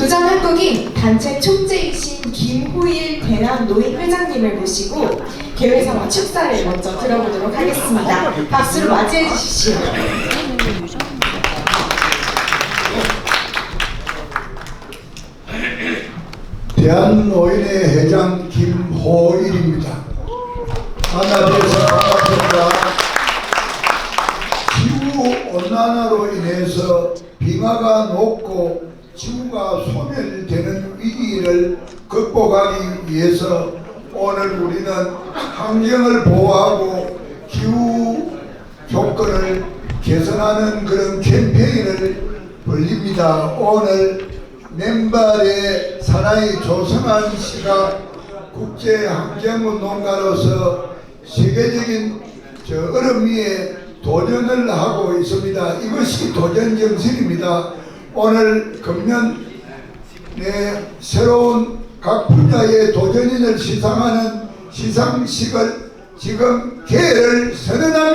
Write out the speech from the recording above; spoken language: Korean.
도전 한국인 단체 총재이신 김호일 대남 노인 회장님을 모시고 개회사와 축사를 먼저 들어보도록 하겠습니다. 박수로 맞이해 주십시오. 대한노인의 회장 김호일입니다. 만나뵈서 반갑습니다. 지구 온난화로 인해서 빙하가 녹고 지구가 소멸되는 위기를 극복하기 위해서 오늘 우리는 환경을 보호하고 기후 조건을 개선하는 그런 캠페인을 벌립니다. 오늘 맨발의 사나이 조성한 씨가 국제 환경운동가로서 세계적인 저 얼음 위에 도전을 하고 있습니다. 이것이 도전 정신입니다. 오늘 금년 내 새로운 각 분야의 도전인을 시상하는 시상식을 지금 개를 선언합니다.